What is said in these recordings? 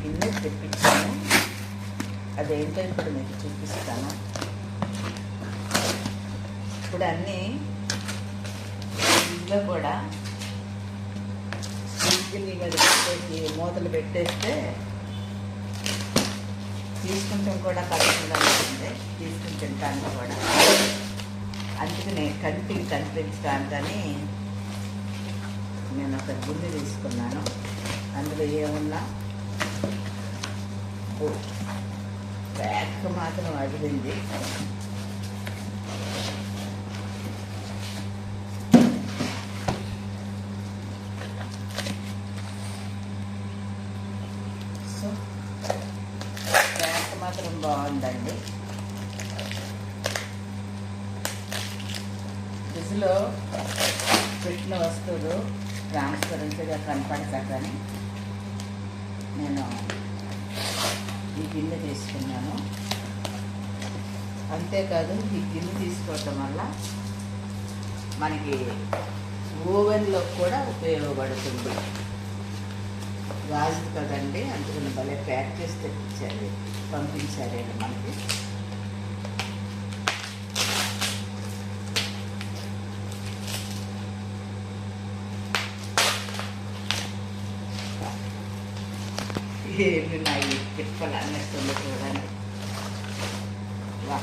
Pin తెప్పించాను. అదేంటో ఇప్పుడు మీకు చూపిస్తాను. ఇప్పుడు అన్నీ ఇంట్లో కూడా సింగిల్ని మూతలు పెట్టేస్తే తీసుకుంటాం కూడా కష్టంగా ఉంటుంది తీసుకుని తింటాను కూడా. అందుకనే కంటికి కానీ నేను ఒక గుండె తీసుకున్నాను. అందులో ఏమున్నా బ్యాక్ మాత్రం అడిగింది సో బ్యాక్ మాత్రం బాగుందండి. ఫ్రిడ్జ్లో పెట్టిన వస్తువులు ట్రాన్స్పరెన్సీగా కనపడతాకని నేను ఈ గిన్నె తీసుకున్నాను. అంతేకాదు ఈ గిన్నె తీసుకోవటం వల్ల మనకి ఓవెన్లో కూడా ఉపయోగపడుతుంది. గాజు కదండి అందుకని భలే ప్యాక్ చేసి తెప్పించారు పంపించాలి మనకి? ఏమి నాయి పిప్పలు అన్నట్టుంది చూడండి వా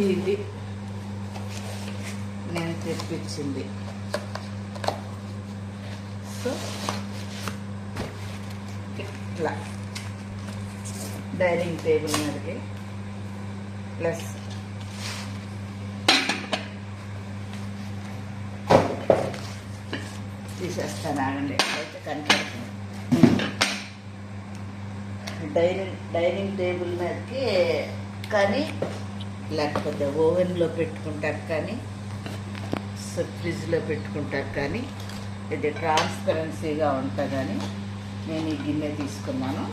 ఇది నేను తెప్పించింది సో ఇట్లా డైనింగ్ టేబుల్ మీదకి ప్లస్ తీసేస్తాను ఆగండి. అయితే కనిపిస్తుంది డైనింగ్ డైనింగ్ టేబుల్ మీదకి కానీ లేకపోతే ఓవెన్లో పెట్టుకుంటారు కానీ ఫ్రిడ్జ్లో పెట్టుకుంటారు కానీ ఇది ట్రాన్స్పరెన్సీగా ఉంటుందని నేను ఈ గిన్నె తీసుకున్నాను.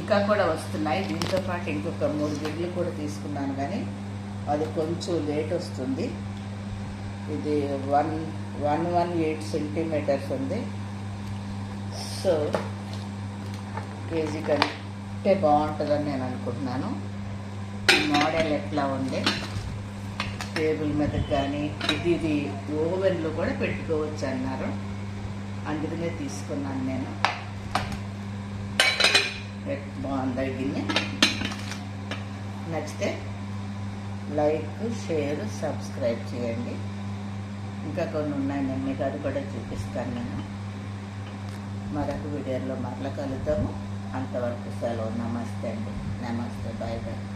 ఇంకా కూడా వస్తున్నాయి. దీంతో పాటు ఇంకొక మూడు గిన్నెలు కూడా తీసుకున్నాను కానీ అది కొంచెం లేట్ వస్తుంది. ఇది one one one eight centimetres ఉంది. సో కేజీ కంటే బాగుంటుందని నేను అనుకుంటున్నాను. మోడల్ ఎట్లా ఉంది? టేబుల్ మీద కానీ ఇది ఇది ఓవెన్లో కూడా పెట్టుకోవచ్చు అన్నారు. అందుకనే తీసుకున్నాను నేను. ఎట్ బాగుంది గిన్నె? నచ్చితే లైక్ షేర్ సబ్స్క్రైబ్ చేయండి. ఇంకా కొన్ని ఉన్నాయి నేను మీకు అది కూడా చూపిస్తాను నేను. మరొక వీడియోలో మరల కలుద్దాము. అంతవరకు సెలవు. నమస్తే అండి. నమస్తే. Bye bye.